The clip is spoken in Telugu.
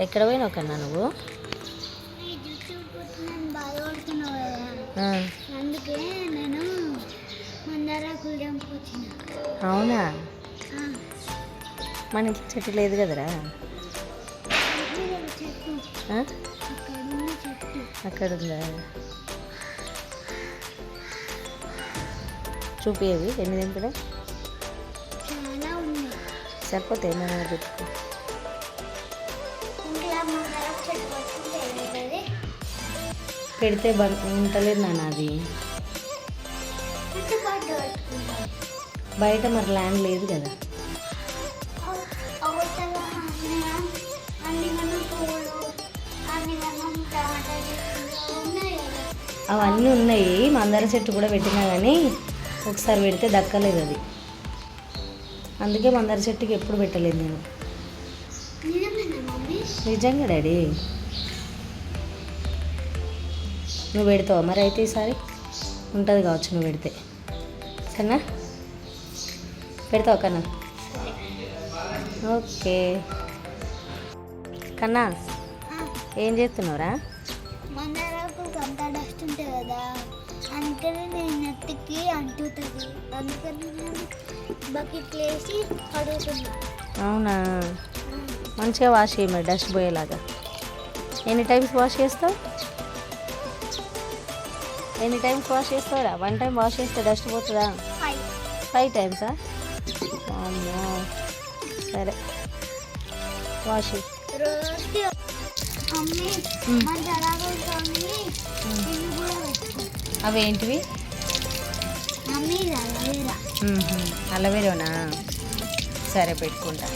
ఎక్కడ పోయినావు కన్నా నువ్వు? అందుకే నేను అవునా? ఆ, మన ఇంట్లో చెట్టు లేదు కదరా? అక్కడ ఉందా చూపియేవి ఎన్ని దింపుడే చాలా ఉన్నాయి. సరిపోతాయి మనం పెట్టుకో ఇంట్లో మందారం చెట్టు పెడితే ఉంటలేదు నాన్న అది. బయట మరి ల్యాండ్ లేదు కదా. అవన్నీ ఉన్నాయి. మందార చెట్టు కూడా పెట్టినా కానీ ఒకసారి పెడితే దక్కలేదు అది. అందుకే మందార చెట్టుకి ఎప్పుడు పెట్టలేదు నేను. నిజంగా డాడీ? నువ్వు పెడతావా? మరి అయితే ఈసారి ఉంటుంది కావచ్చు నువ్వు పెడితే. సరేనా? పెడతావా కన్నా? ఓకే. కన్నా ఏం చేస్తున్నావురా? అందుకని నేను నెత్తికి అంటుతుంది. అందుకని నేను బకెట్ వేసి కడుగుతున్నా. అవునా? మంచిగా వాష్ చేయి మరి డస్ట్ పోయేలాగా. ఎన్ని టైమ్స్ వాష్ చేస్తావు? ఎన్ని టైమ్స్ వాష్ చేస్తావురా? వన్ టైం వాష్ చేస్తే డస్ట్ పోతుందా? ఫైవ్. టైమ్సా? అమ్మో. సరే. వాష్ చేయి. రోజుకి మమ్మీ మ్. మందారాకులతో ఇల్లు కూడా పెట్టుకో అవి ఏంటివి మమ్మీ అలవేరా అలవేలోనా సరే పెట్టుకుంటా.